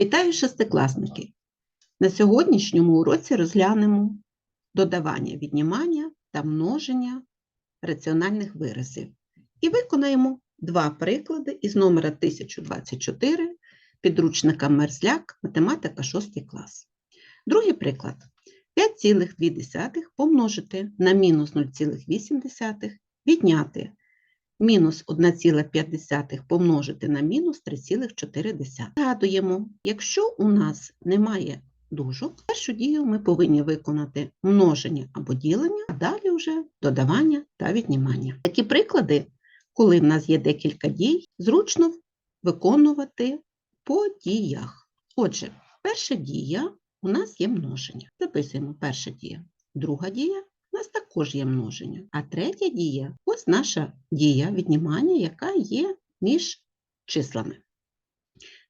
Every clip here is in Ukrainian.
Вітаю шестикласники! На сьогоднішньому уроці розглянемо додавання, віднімання та множення раціональних виразів. І виконаємо два приклади із номера 1024 підручника Мерзляк, математика 6 клас. Другий приклад. 5,2 помножити на мінус 0,8, відняти мінус 1,5 помножити на мінус 3,4. Згадуємо, якщо у нас немає дужок, першу дію ми повинні виконати множення або ділення, а далі вже додавання та віднімання. Такі приклади, коли в нас є декілька дій, зручно виконувати по діях. Отже, перша дія у нас є множення. Записуємо перша дія. Друга дія у нас також є множення. А третя дія ось наша дія віднімання, яка є між числами.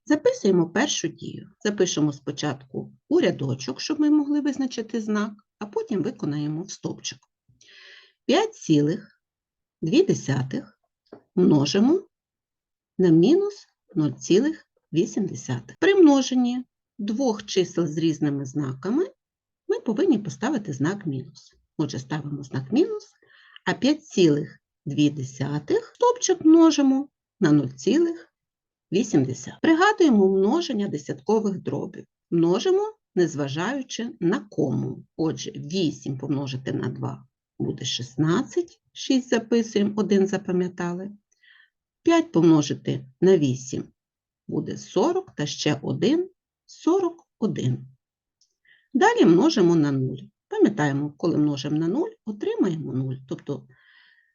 Записуємо першу дію. Запишемо спочатку у рядочок, щоб ми могли визначити знак, а потім виконаємо в стовпчик. 5,2 множимо на мінус 0,8. При множенні двох чисел з різними знаками ми повинні поставити знак мінус. Отже, ставимо знак мінус, а 5,2 стопчик множимо на 0,8. Пригадуємо множення десяткових дробів. Множимо, незважаючи на кому. Отже, 8 помножити на 2 буде 16, 6 записуємо, 1 запам'ятали. 5 помножити на 8 буде 40, та ще 1 – 41. Далі множимо на 0. Пам'ятаємо, коли множимо на 0, отримаємо 0. Тобто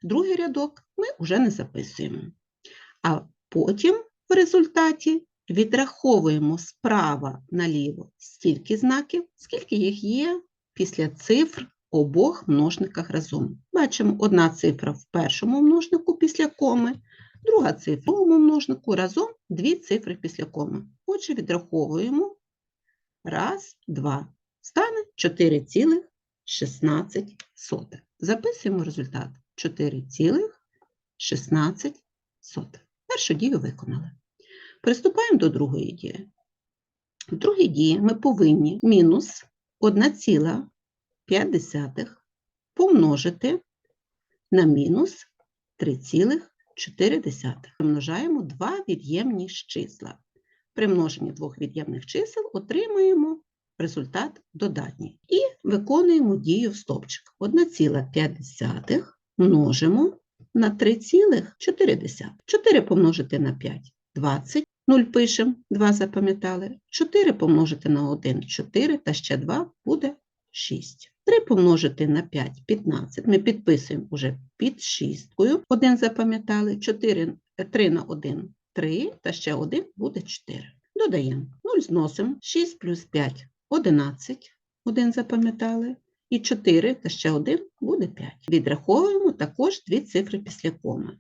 другий рядок ми вже не записуємо. А потім в результаті відраховуємо справа наліво стільки знаків, скільки їх є після цифр обох множниках разом. Бачимо, одна цифра в першому множнику після коми, друга цифра в другому множнику разом дві цифри після коми. Отже, відраховуємо раз, два. Стане 4,16. Записуємо результат 4,16. Першу дію виконали. Приступаємо до другої дії. В другій дії ми повинні мінус 1,5 помножити на мінус 3,4. Примножаємо два від'ємні числа. При множенні двох від'ємних чисел отримуємо результат додатній. І виконуємо дію в стовпчик. 1,5 множимо на 3,4. 4 помножити на 5 – 20. 0 пишемо, 2 запам'ятали. 4 помножити на 1 – 4, та ще 2 буде 6. 3 помножити на 5 – 15. Ми підписуємо уже під шісткою. 1 запам'ятали, 4, 3 на 1 – 3, та ще 1 буде 4. Додаємо 0 зносимо, 6 плюс 5 – 11, 1 запам'ятали, і 4 та ще 1 буде 5. Відраховуємо також дві цифри після коми.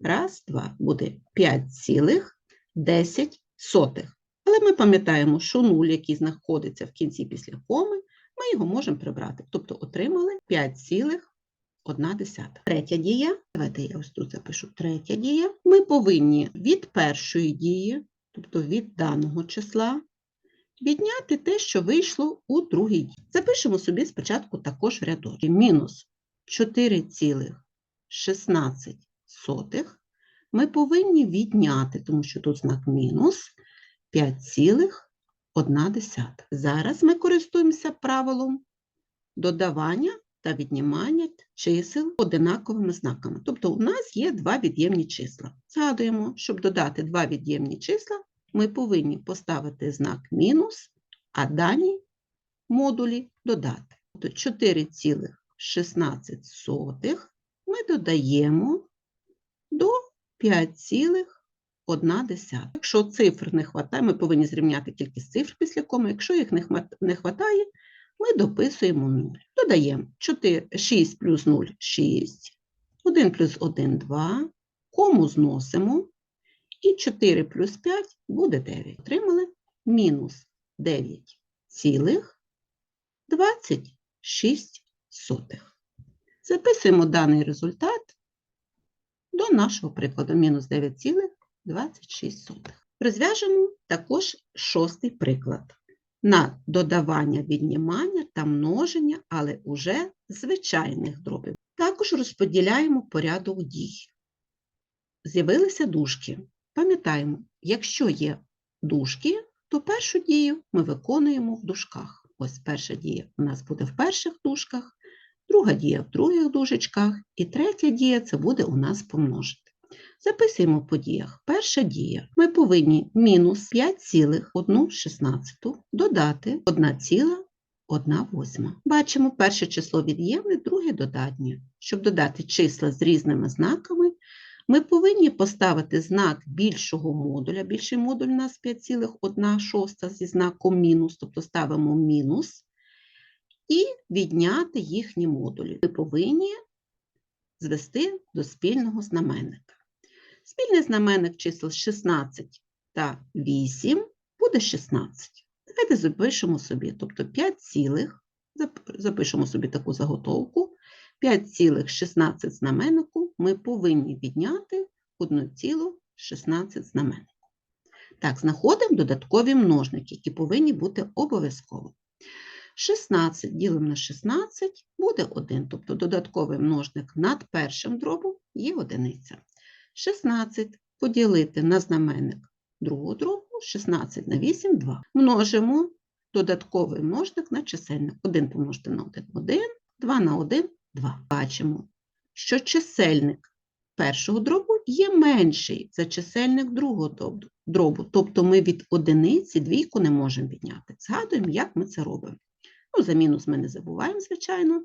Раз, два, буде 5,10. Але ми пам'ятаємо, що 0, який знаходиться в кінці після коми, ми його можемо прибрати. Тобто отримали 5,1. Третя дія, давайте я ось тут запишу третя дія. Ми повинні від першої дії, тобто від даного числа, відняти те, що вийшло у другій дії. Запишемо собі спочатку також в рядочок. Мінус 4,16 ми повинні відняти, тому що тут знак мінус 5,1. Зараз ми користуємося правилом додавання та віднімання чисел одинаковими знаками. Тобто у нас є два від'ємні числа. Згадуємо, щоб додати два від'ємні числа, ми повинні поставити знак мінус, а дані модулі додати. Тобто 4,16 ми додаємо до 5,1. Якщо цифр не вистачає, ми повинні зрівняти кількість цифр після коми. Якщо їх не вистачає, ми дописуємо 0. Додаємо 4, 6 плюс 0 – 6, 1 плюс 1 – 2, кому зносимо, і 4 плюс 5 буде 9. Отримали мінус 9,26. Записуємо даний результат до нашого прикладу мінус 9,26. Розв'яжемо Також шостий приклад. На додавання, віднімання та множення, але уже звичайних дробів. Також розподіляємо порядок дій. З'явилися дужки. Пам'ятаємо, якщо є дужки, то першу дію ми виконуємо в дужках. Ось перша дія у нас буде в перших дужках, друга дія в других дужечках, і третя дія це буде у нас помножити. Записуємо по діях. Перша дія. Ми повинні мінус 5,116 додати 1,1 Бачимо перше число від'ємне, друге додатнє. Щоб додати числа з різними знаками, ми повинні поставити знак більшого модуля. Більший модуль у нас 5,1 зі знаком мінус, тобто ставимо мінус, і відняти їхні модулі. Ми повинні звести до спільного знаменника. Спільний знаменник чисел 16 та 8 буде 16. Давайте запишемо собі, тобто 5 цілих, запишемо собі таку заготовку, 5,16 знаменнику ми повинні відняти 1,16 знаменнику. Так, знаходимо додаткові множники, які повинні бути обов'язково. 16 ділимо на 16 буде 1, тобто додатковий множник над першим дробом є одиниця. 16 поділити на знаменник другого дробу, 16 на 8 – 2. Множимо додатковий множник на чисельник. 1 помножити на 1 – 1, 2 на 1 – 2. Бачимо, що чисельник першого дробу є менший за чисельник другого дробу-. Тобто ми від одиниці двійку не можемо відняти. Згадуємо, як ми це робимо. Ну, за мінус ми не забуваємо, звичайно.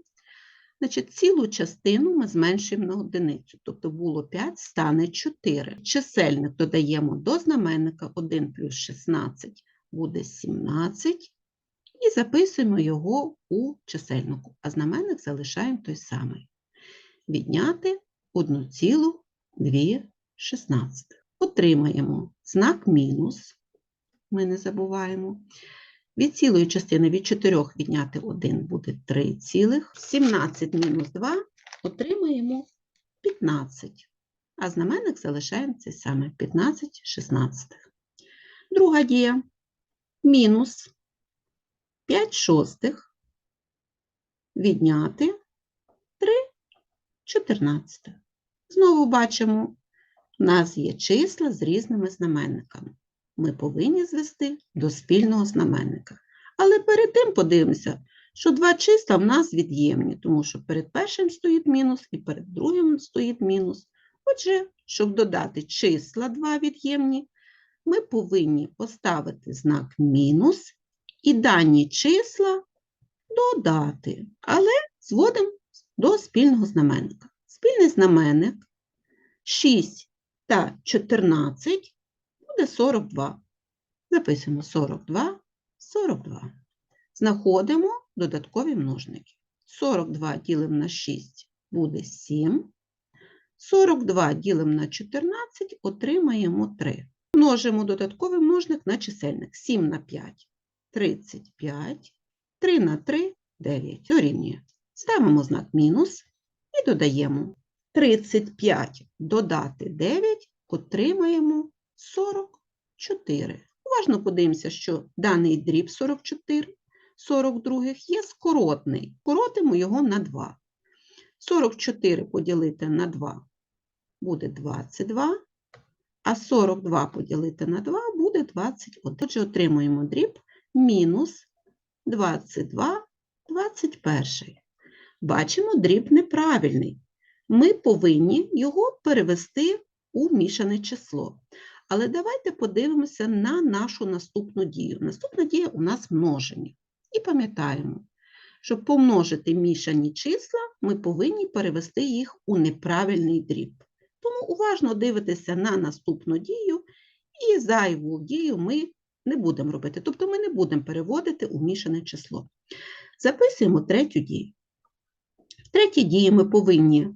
Значить, цілу частину ми зменшуємо на одиницю. Тобто було 5, стане 4. Чисельник додаємо до знаменника 1 плюс 16 буде 17. І записуємо його у чисельнику, а знаменник залишаємо той самий. Відняти 1,216. Отримаємо знак мінус. Ми не забуваємо. Від цілої частини від 4 відняти 1 буде 3 цілих. 17 мінус 2 отримаємо 15. А знаменник залишаємо цей саме 15 шістнадцятих. Друга дія. Мінус 5 шостих відняти 3 чотирнадцятих. Знову бачимо, у нас є числа з різними знаменниками ми повинні звести до спільного знаменника. Але перед тим подивимося, що два числа в нас від'ємні, тому що перед першим стоїть мінус і перед другим стоїть мінус. Отже, щоб додати числа два від'ємні, ми повинні поставити знак мінус і дані числа додати, але зводимо до спільного знаменника. Спільний знаменник 6 та 14 буде 42. Записуємо 42, 42. Знаходимо додаткові множники. 42 ділимо на 6 буде 7. 42 ділимо на 14, отримаємо 3. Множимо додатковий множник на чисельник. 7 на 5 – 35. 3 на 3 – 9. Дорівнює. Ставимо знак мінус і додаємо. 35 додати 9 отримаємо 44. Уважно подивимося, що даний дріб 44, 42 є скоротний. Скоротимо його на 2. 44 поділити на 2 буде 22, а 42 поділити на 2 буде 21. Отже, отримуємо дріб мінус 22, 21. Бачимо, дріб неправильний. Ми повинні його перевести у мішане число. Але давайте подивимося на нашу наступну дію. Наступна дія у нас множення. І пам'ятаємо, щоб помножити мішані числа, ми повинні перевести їх у неправильний дріб. Тому уважно дивитися на наступну дію, і зайву дію ми не будемо робити. Тобто ми не будемо переводити у мішане число. Записуємо третю дію. В третій дії ми повинні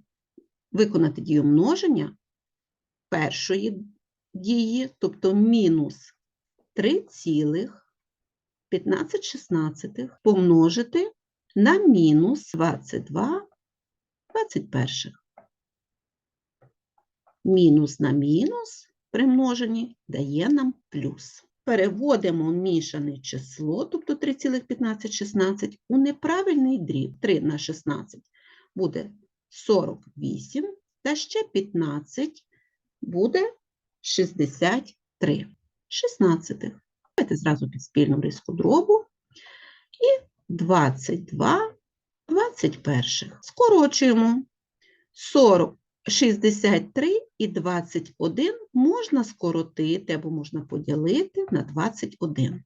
виконати дію множення першої дії, тобто мінус 3,15 помножити на мінус 22 21. Мінус на мінус при множенні дає нам плюс. Переводимо мішане число, тобто 3,1516, у неправильний дріб 3 на 16 буде 48, та ще 15 буде 63. 16. Давайте зразу під спільну риску дробу. І 22, 21. Скорочуємо. 40, 63 і 21 можна скоротити або можна поділити на 21.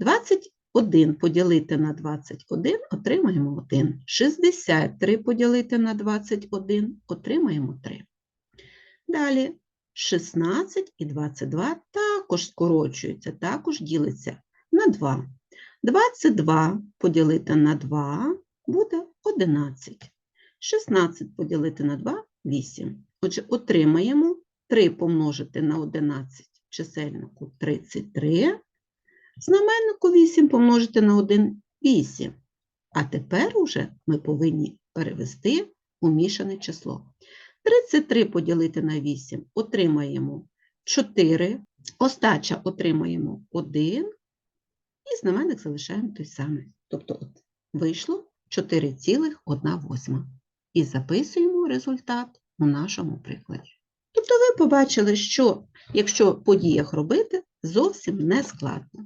21 поділити на 21 отримаємо 1. 63 поділити на 21 отримаємо 3. Далі 16 і 22 також скорочуються, також ділиться на 2. 22 поділити на 2 буде 11. 16 поділити на 2 – 8. Отже, отримаємо 3 помножити на 11 чисельнику 33, знаменнику 8 помножити на 1 – 8. А тепер уже ми повинні перевести у мішане число. 33 поділити на 8 отримаємо 4, остача отримаємо 1, і знаменник залишаємо той самий. Тобто от вийшло 4,1. І записуємо результат у нашому прикладі. Тобто ви побачили, що якщо по діях робити, зовсім не складно.